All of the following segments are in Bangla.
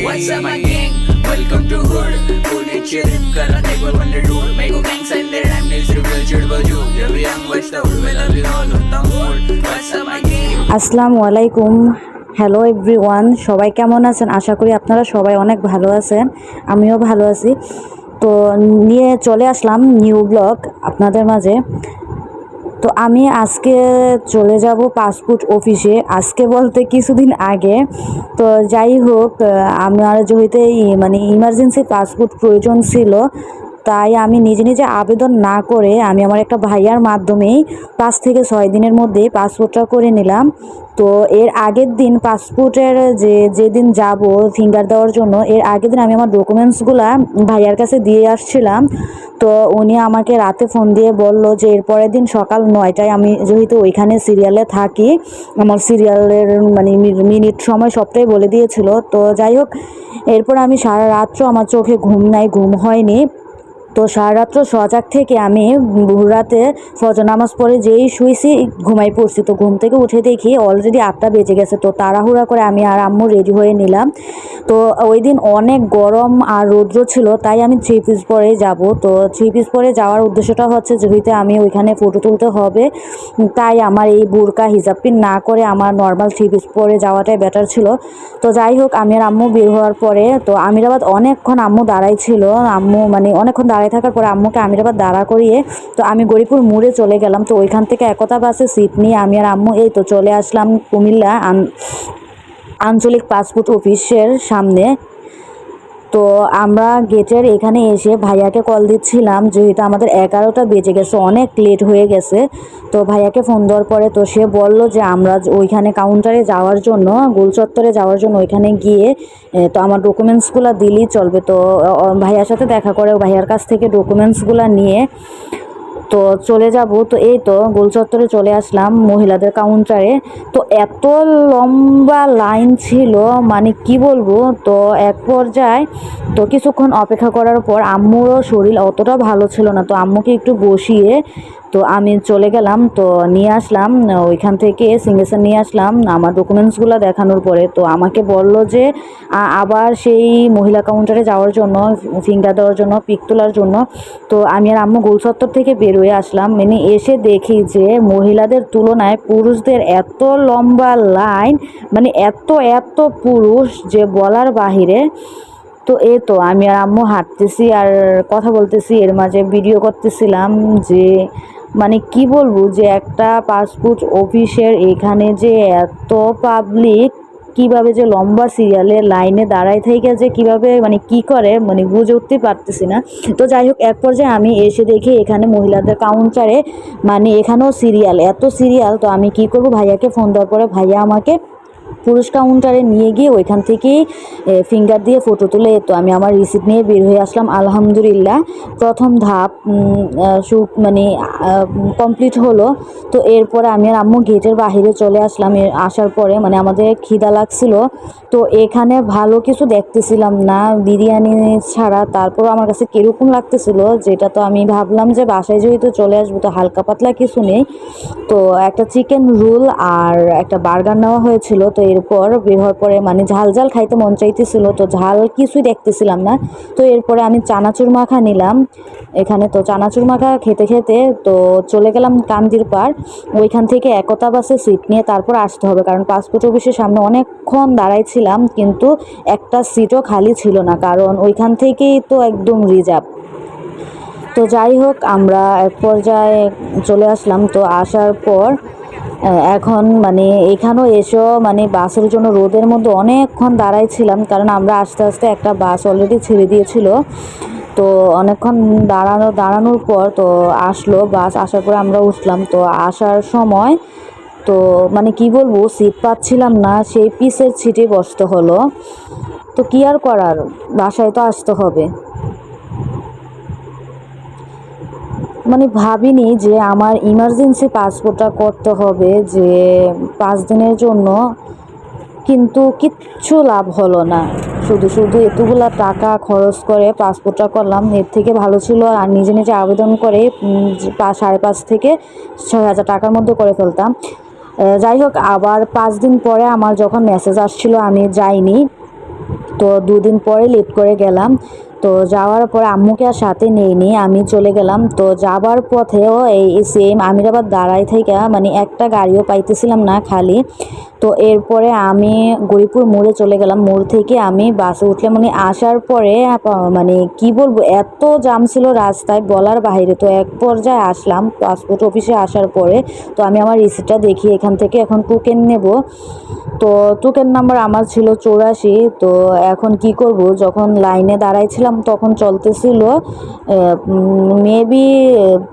What's up my gang? Welcome to Hood Pune चिरिप करा देखो वंडर डूर मेरे को gang centre time news reveal चिड़ बजू जब यंग बचता हूँ मैं तभी ऑन होता हूँ What's up my gang? আসসালামু আলাইকুম হ্যালো এভরিওয়ান সবাই কেমন আছেন আশা করি আপনারা সবাই অনেক ভালো আছেন আমিও ভালো আছি তো নিয়ে চলে আসলাম নিউ ব্লগ আপনাদের মাঝে তো আমি আজকে চলে যাব পাসপোর্ট অফিসে। আজকে বলতে কিছুদিন আগে, তো যাই হোক আমার যেহেতু মানে ইমার্জেন্সি পাসপোর্ট প্রয়োজন ছিল তাই আমি নিজে নিজে আবেদন না করে আমি আমার একটা ভাইয়ার মাধ্যমেই পাঁচ থেকে ছয় দিনের মধ্যে পাসপোর্টটা করে নিলাম। তো এর আগের দিন পাসপোর্টের যে, যেদিন যাব ফিঙ্গার দেওয়ার জন্য, এর আগের দিন আমি আমার ডকুমেন্টসগুলো ভাইয়ার কাছে দিয়ে আসছিলাম। তো উনি আমাকে রাতে ফোন দিয়ে বলল যে এর পরের দিন সকাল নয়টায় আমি যেহেতু ওইখানে সিরিয়ালে থাকি, আমার সিরিয়ালের মানে মিনিট সময় সবটাই বলে দিয়েছিল। তো যাই হোক, এরপর আমি সারা রাত্র আমার চোখে ঘুম নাই, ঘুম হয়নি। তো সারা রাত্র সজাগ থেকে আমি ভোর রাতে ফজর নামাজ পড়ে যেই শুয়েছি ঘুমাই পড়ছি। তো ঘুম থেকে উঠে দেখি অলরেডি আটটা বেজে গেছে। তো তাড়াহুড়া করে আমি আর আম্মু রেডি হয়ে নিলাম। তো ওই দিন অনেক গরম আর রৌদ্র ছিল, তাই আমি থ্রি পিস পরে যাব। তো থ্রি পিস পরে যাওয়ার উদ্দেশ্যটা হচ্ছে যেহেতু আমি ওইখানে ফটো তুলতে হবে, তাই আমার এই বুরকা, হিজাব পিন না করে আমার নর্মাল থ্রি পিস পরে যাওয়াটাই বেটার ছিল। তো যাই হোক, আমি আর আম্মু বের হওয়ার পরে, তো আমিরাবাদ অনেকক্ষণ আম্মু দাঁড়াই ছিল। আম্মু মানে অনেকক্ষণ দাঁড়ায় থাকার পরে আম্মুকে আমিরাবাদ দাঁড়া করিয়ে তো আমি গরিপুর মোড়ে চলে গেলাম। তো ওইখান থেকে একতা বাসে সিট নিয়ে আমি আর আম্মু এই তো চলে আসলাম কুমিল্লা আঞ্চলিক পাসপোর্ট অফিসের সামনে। তো আমরা গেটের এখানে এসে ভাইয়াকে কল দিচ্ছিলাম, যেহেতু আমাদের এগারোটা বেজে গেছে, অনেক লেট হয়ে গেছে। তো ভাইয়াকে ফোন দেওয়ার পরে তো সে বলল যে, আমরা ওইখানে কাউন্টারে যাওয়ার জন্য, গোলচত্বরে যাওয়ার জন্য ওইখানে গিয়ে তো আমার ডকুমেন্টসগুলো দিলেই চলবে। তো ভাইয়ার সাথে দেখা করে ভাইয়ার কাছ থেকে ডকুমেন্টসগুলো নিয়ে তো চলে যাব। তো এই তো গোলচত্বরে চলে আসলাম মহিলাদের কাউন্টারে তো এত লম্বা লাইন ছিল মানে কি বলব? তো এক পর্যায়ে তো কিছুক্ষণ অপেক্ষা করার পর আম্মুরও শরীর অতটা ভালো ছিল না। তো আম্মুকে একটু বসিয়ে তো আমি চলে গেলাম, তো নিয়ে আসলাম, ওইখান থেকে সিঙ্গেশন নিয়ে আসলাম, আমার ডকুমেন্টসগুলো দেখানোর পরে তো আমাকে বলল যে আবার সেই মহিলা কাউন্টারে যাওয়ার জন্য ফিঙ্গার দেওয়ার জন্য পিক তোলার জন্য, তো আমি আর আম্মু গোলচত্বর থেকে বেরোয় আসলাম মানে এসে দেখি যে মহিলাদের তুলনায় পুরুষদের এত লম্বা লাইন মানে এত এত পুরুষ যে বলার বাহিরে, তো এই তো আমি আর আম্মু হাঁটতেছি আর কথা বলতেছি, এর মাঝে ভিডিও করতেছিলাম যে মানে কি বলব যে একটা পাসপোর্ট অফিসের এখানে যে এত পাবলিক কীভাবে যে লম্বা সিরিয়ালে লাইনে দাঁড়ায় থেকে যে কীভাবে মানে কি করে মানে বুঝে উঠতে পারতেছি না। তো যাই হোক, এক পর্যায়ে আমি এসে দেখি এখানে মহিলাদের কাউন্টারে মানে এখানেও সিরিয়াল এত সিরিয়াল তো আমি কি করব? ভাইয়াকে ফোন দেওয়ার পরে ভাইয়া আমাকে পুরুষ কাউন্টারে নিয়ে গিয়ে ওইখান থেকেই ফিঙ্গার দিয়ে ফটো তুলে তো আমি আমার রিসিপ্ট নিয়ে বের হয়ে আসলাম, আলহামদুলিল্লাহ। প্রথম ধাপ মানে কমপ্লিট হলো। তো এরপরে আমি আর আম্মু গেটের বাইরে চলে আসলাম। আসার পরে মানে আমাদের খিদা লাগছিল। তো এখানে ভালো কিছু দেখতেছিলাম না। বিরিয়ানি ছাড়া তারপর আমার কাছে কীরকম লাগতেছিল, যেটা তো আমি ভাবলাম যে বাসায় যেহেতু চলে আসব, তো হালকা পাতলা কিছু নেই। তো একটা চিকেন রোল আর একটা বার্গার নেওয়া হয়েছিল। তো এরপর বের হওয়ার পরে মানে ঝাল ঝাল খাইতে মন চাইতেছিল, তো ঝাল কিছুই দেখতেছিলাম না। তো এরপরে আমি চানাচুর মাখা নিলাম। এখানে তো চানাচুর মাখা খেতে খেতে তো চলে গেলাম কান্দির পার ওইখান থেকে একতা বাসে সিট নিয়ে তারপর আসতে হবে, কারণ পাসপোর্ট অফিসের সামনে অনেকক্ষণ দাঁড়াইছিলাম, কিন্তু একটা সিটও খালি ছিল না, কারণ ওইখান থেকেই তো একদম রিজার্ভ। তো যাই হোক, আমরা এক পর্যায়ে চলে আসলাম। তো আসার পর এখন মানে এখানেও এসেও মানে বাসের জন্য রোদের মধ্যে অনেকক্ষণ দাঁড়াইছিলাম কারণ আমরা আস্তে আস্তে একটা বাস অলরেডি ছেড়ে দিয়েছিল। তো অনেকক্ষণ দাঁড়ানো দাঁড়ানোর পর তো আসলো বাস আসার পরে আমরা উঠলাম। তো আসার সময় তো মানে কি বলব সিট পাচ্ছিলাম না সেই পিসের সিটে বসতে হলো। তো কি আর করার? বাসায় তো আসতে হবে। মানে ভাবিনি যে আমার ইমার্জেন্সি পাসপোর্টটা করতে হবে যে পাঁচ দিনের জন্য, কিন্তু কিচ্ছু লাভ হলো না। শুধু শুধু এতগুলা টাকা খরচ করে পাসপোর্টটা করলাম। এর থেকে ভালো ছিল আর নিজে নিজে আবেদন করে সাড়ে পাঁচ থেকে ছয় হাজার টাকার মধ্যে করে ফেলতাম। যাই হোক, আবার পাঁচ দিন পরে আমার যখন মেসেজ আসছিল, আমি যাইনি। তো দুদিন পরে লেট করে গেলাম। তো যাওয়ার পরে আম্মুকে আর সাথে নেইনি আমি চলে গেলাম। তো যাবার পথেও এই সেম আমিরাবাদ দাঁড়াই থেকে মানে একটা গাড়িও পাইতেছিলাম না খালি। তো এরপরে আমি গরিপুর মোড়ে চলে গেলাম। মোড় থেকে আমি বাসে উঠলে মানে আসার পরে মানে কি বলব, এত জাম ছিল রাস্তায়, বলার বাইরে তো এক পর্যায়ে আসলাম পাসপোর্ট অফিসে আসার পরে। তো আমি আমার রিসিপ্টটা দেখি, এখান থেকে এখন টোকেন নেব। তো টোকেন নাম্বার আমার ছিল চৌরাশি, তো এখন কি করব? যখন লাইনে দাঁড়াইছিলাম, তখন চলতেছিল মেবি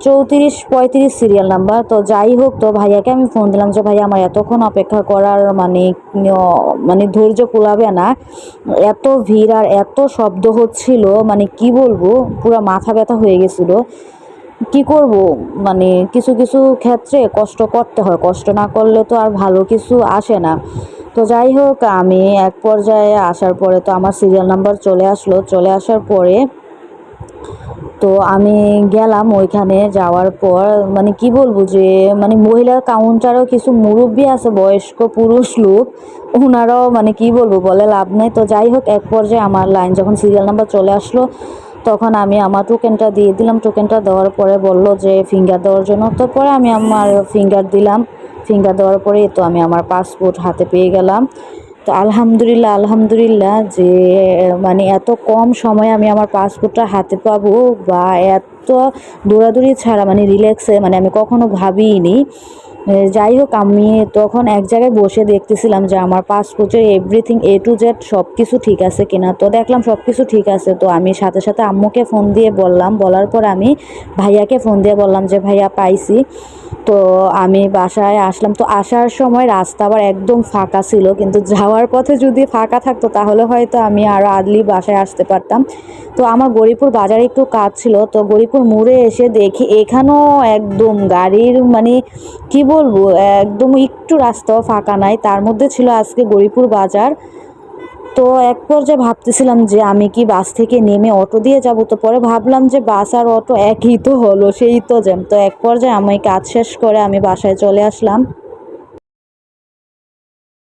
চৌত্রিশ, পঁয়ত্রিশ সিরিয়াল নাম্বার তো যাই হোক, তো ভাইয়াকে আমি ফোন দিলাম যে, ভাইয়া, আমার এতক্ষণ অপেক্ষা করার মানে মানে ধৈর্য কুলাবে না। এত ভিড় আর এত শব্দ হচ্ছিল মানে কি বলব? পুরো মাথা ব্যথা হয়ে গেছিল। কি করব? মানে কিছু কিছু ক্ষেত্রে কষ্ট করতে হয়। কষ্ট না করলে তো আর ভালো কিছু আসে না। তো যাই হোক, আমি এক পর্যায়ে আসার পরে তো আমার সিরিয়াল নাম্বার চলে আসলো। চলে আসার পরে তো আমি গেলাম ওইখানে যাওয়ার পর মানে কি বলব যে মানে মহিলা কাউন্টারও কিছু মুরব্বী আছে, বয়স্ক পুরুষ লোক ওনারাও মানে কি বলব বলে লাভ নেই। তো যাই হোক, এক পর্যায়ে আমার লাইন যখন সিরিয়াল নাম্বার চলে আসলো তখন আমি আমার টোকেনটা দিয়ে দিলাম। টোকেনটা দেওয়ার পরে বলল যে ফিঙ্গার দেওয়ার জন্য। তো পরে আমি আমার ফিঙ্গার দিলাম। ফিঙ্গার দেওয়ার পরে তো আমি আমার পাসপোর্ট হাতে পেয়ে গেলাম। তো আলহামদুলিল্লাহ আলহামদুলিল্লাহ যে মানে এত কম সময়ে আমি আমার পাসপোর্টটা হাতে পাবো বা এত দৌড়াদৌড়ি ছাড়া মানে রিল্যাক্সে মানে আমি কখনো ভাবিনি যাই হোক, আমি তখন এক জায়গায় বসে দেখতেছিলাম যে আমার পাসপোর্টের এভরিথিং এ টু জেড সব কিছু ঠিক আছে কিনা। তো দেখলাম সব কিছু ঠিক আছে। তো আমি সাথে সাথে আম্মুকে ফোন দিয়ে বললাম। বলার পর আমি ভাইয়াকে ফোন দিয়ে বললাম যে, ভাইয়া, পাইছি। তো আমি বাসায় আসলাম। তো আসার সময় রাস্তা আবার একদম ফাঁকা ছিল। কিন্তু যাওয়ার পথে যদি ফাঁকা থাকতো, তাহলে হয়তো আমি আরও আর্লি বাসায় আসতে পারতাম। তো আমার গরিপুর বাজারে একটু কাজ ছিল। তো গরিপুর মোড়ে এসে দেখি, এখানেও একদম গাড়ির মানে কি বলব, একদম একটু রাস্তাও ফাঁকা নাই। তার মধ্যে ছিল আজকে গরিপুর বাজার। তো এক পর্যায়ে ভাবতেছিলাম যে আমি কি বাস থেকে নেমে অটো দিয়ে যাব। তো পরে ভাবলাম যে বাস আর অটো একই তো হলো, সেই তো জ্যাম। তো এক পর্যায়ে আমি কাজ শেষ করে আমি বাসায় চলে আসলাম।